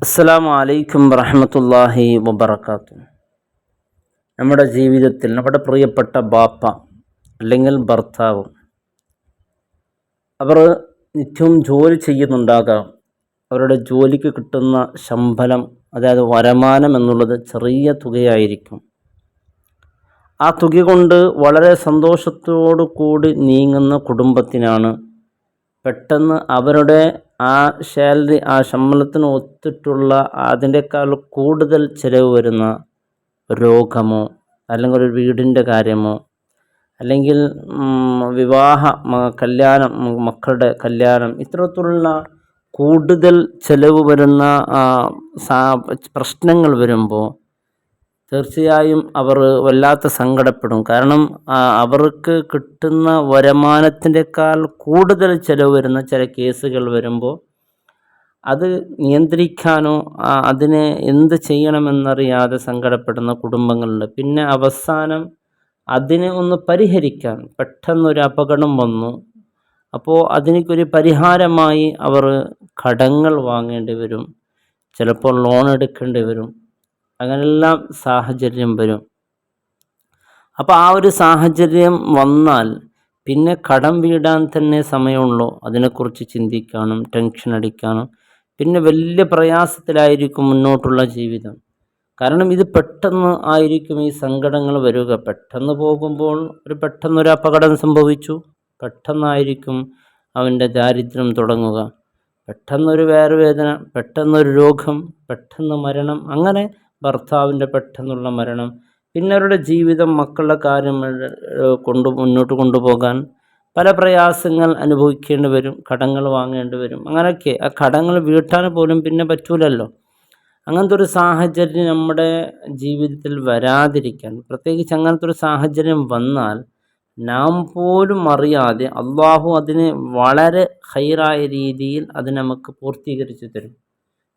അസ്സലാമു വലൈക്കും വറഹമത്തല്ലാഹി വബർക്കാത്തു നമ്മുടെ ജീവിതത്തിൽ നമ്മുടെ പ്രിയപ്പെട്ട ബാപ്പ അല്ലെങ്കിൽ ഭർത്താവ് അവർ നിത്യവും ജോലി ചെയ്യുന്നുണ്ടാകാം. അവരുടെ ജോലിക്ക് കിട്ടുന്ന ശമ്പളം അതായത് വരമാനം എന്നുള്ളത് ചെറിയ തുകയായിരിക്കും. ആ തുക കൊണ്ട് വളരെ സന്തോഷത്തോടു കൂടി നീങ്ങുന്ന കുടുംബത്തിനാണ് പെട്ടെന്ന് അവരുടെ ആ സാലറി ആ ശമ്പളത്തിന് ഒത്തിട്ടുള്ള അതിനേക്കാൾ കൂടുതൽ ചിലവ് വരുന്ന രോഗമോ അല്ലെങ്കിൽ ഒരു വീടിന്റെ കാര്യമോ അല്ലെങ്കിൽ വിവാഹ കല്യാണം മക്കളുടെ കല്യാണം ഇത്തരത്തിലുള്ള കൂടുതൽ ചിലവ് വരുന്ന പ്രശ്നങ്ങൾ വരുമ്പോൾ തീർച്ചയായും അവർ വല്ലാത്ത സങ്കടപ്പെടും. കാരണം അവർക്ക് കിട്ടുന്ന വരുമാനത്തിന്റെക്കാൾ കൂടുതൽ ചിലവ് വരുന്ന ചില കേസുകൾ വരുമ്പോൾ അത് നിയന്ത്രിക്കാനോ അതിനെ എന്ത് ചെയ്യണമെന്നറിയാതെ സങ്കടപ്പെടുന്ന കുടുംബങ്ങളുണ്ട്. പിന്നെ അവസാനം അതിനെ ഒന്ന് പരിഹരിക്കാൻ പെട്ടെന്നൊരു അപകടം വന്നു. അപ്പോൾ അതിനൊരു പരിഹാരമായി അവർ കടങ്ങൾ വാങ്ങേണ്ടി വരും. ചിലപ്പോൾ ലോൺ എടുക്കേണ്ടി വരും. അങ്ങനെല്ലാം സാഹചര്യം വരും. അപ്പോൾ ആ ഒരു സാഹചര്യം വന്നാൽ പിന്നെ കടം വീടാൻ തന്നെ സമയമുള്ളൂ. അതിനെക്കുറിച്ച് ചിന്തിക്കാനും ടെൻഷൻ അടിക്കാനും. പിന്നെ വലിയ പ്രയാസത്തിലായിരിക്കും മുന്നോട്ടുള്ള ജീവിതം. കാരണം ഇത് പെട്ടെന്ന് ആയിരിക്കും ഈ സങ്കടങ്ങൾ വരിക. പെട്ടെന്ന് പോകുമ്പോൾ ഒരു പെട്ടെന്നൊരു അപകടം സംഭവിച്ചു. പെട്ടെന്നായിരിക്കും അവന്റെ ദാരിദ്ര്യം തുടങ്ങുക. പെട്ടെന്നൊരു വേദന പെട്ടെന്നൊരു രോഗം പെട്ടെന്ന് മരണം അങ്ങനെ ഭർത്താവിന്റെ പെട്ടെന്നുള്ള മരണം പിന്നെ അവരുടെ ജീവിതം മക്കളുടെ കാര്യം കൊണ്ട് മുന്നോട്ട് കൊണ്ടുപോകാൻ പല പ്രയാസങ്ങൾ അനുഭവിക്കേണ്ടി വരും കടങ്ങൾ വാങ്ങേണ്ടി വരും. അങ്ങനെയൊക്കെ ആ കടങ്ങൾ വീട്ടാൻ പോലും പിന്നെ പറ്റൂലല്ലോ. അങ്ങനത്തെ ഒരു സാഹചര്യം നമ്മുടെ ജീവിതത്തിൽ വരാതിരിക്കാൻ പ്രത്യേകിച്ച് അങ്ങനത്തെ ഒരു സാഹചര്യം വന്നാൽ നാം പോലും അറിയാതെ അള്ളാഹു അതിനെ വളരെ ഹൈറായ രീതിയിൽ അത് നമുക്ക് പൂർത്തീകരിച്ചു തരും.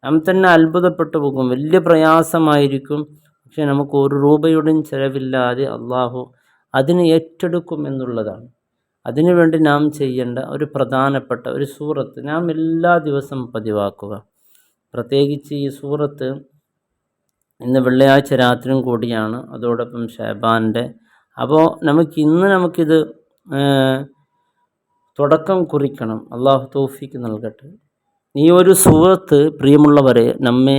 നാം തന്നെ അത്ഭുതപ്പെട്ടു പോകും. വലിയ പ്രയാസമായിരിക്കും. പക്ഷെ നമുക്ക് ഒരു രൂപയുടെയും ചിലവില്ലാതെ അള്ളാഹു അതിനെ ഏറ്റെടുക്കും എന്നുള്ളതാണ്. അതിനുവേണ്ടി നാം ചെയ്യേണ്ട ഒരു പ്രധാനപ്പെട്ട ഒരു സൂറത്ത് നാം എല്ലാ ദിവസവും പതിവാക്കുക. പ്രത്യേകിച്ച് ഈ സൂറത്ത് ഇന്ന് വെള്ളിയാഴ്ച രാത്രിയും കൂടിയാണ്. അതോടൊപ്പം ഷഹബാന്റെ അപ്പോൾ നമുക്ക് ഇന്ന് നമുക്കിത് തുടക്കം കുറിക്കണം. അള്ളാഹു തോഫിക്ക് നൽകട്ടെ. ഈ ഒരു സൂറത്ത് പ്രിയമുള്ളവരെ നമ്മെ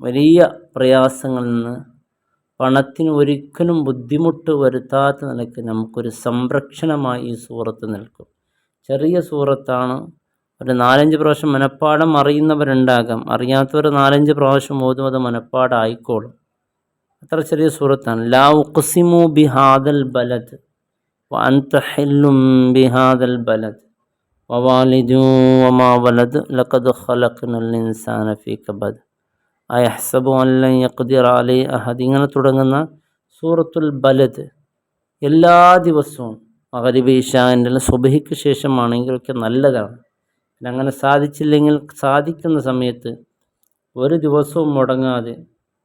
വലിയ പ്രയാസങ്ങളിൽ നിന്ന് പണത്തിന് ഒരിക്കലും ബുദ്ധിമുട്ട് വരുത്താത്ത നിലയ്ക്ക് നമുക്കൊരു സംരക്ഷണമായി ഈ സൂറത്ത് നിൽക്കും. ചെറിയ സൂറത്താണ് ഒരു നാലഞ്ച് പ്രാവശ്യം മനപ്പാടം അറിയുന്നവരുണ്ടാകാം. അറിയാത്തവർ നാലഞ്ച് പ്രാവശ്യം ഓതും അത് മനപ്പാടായിക്കോളും. അത്ര ചെറിയ സൂറത്താണ് ലാ ഉഖ്സിമു ബിഹാദൽ ബലദ് വഅൻതഹില്ലും ബിഹാദൽ ബലദ്. വവാലിദു വമാ വലദ് ലഖദ് ഖലഖ്നൽ ഇൻസാന ഫീ കബദ് അയഹ്സബു അല്ലൻ അലൈ അഹദ്. ഇങ്ങനെ തുടങ്ങുന്ന സൂറത്തുൽ ബലദ് എല്ലാ ദിവസവും മകരിബ് ഇഷാന്റെ സുബഹിക്ക് ശേഷമാണെങ്കിലൊക്കെ നല്ലതാണ്. പിന്നെ അങ്ങനെ സാധിച്ചില്ലെങ്കിൽ സാധിക്കുന്ന സമയത്ത് ഒരു ദിവസവും മുടങ്ങാതെ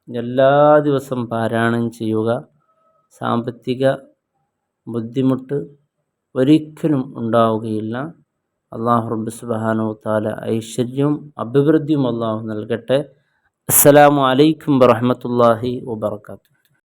എല്ലാ ദിവസവും പാരായണം ചെയ്യുക. സാമ്പത്തിക ബുദ്ധിമുട്ട് ഒരിക്കലും ഉണ്ടാവുകയില്ല. അള്ളാഹു റബ്ബ് സുബാനു താല ഐശ്വര്യവും അഭിവൃദ്ധിയും അള്ളാഹു നൽകട്ടെ. അസ്സലാമു അലൈക്കും വറഹമത്തല്ലാഹി വബർക്കാത്തു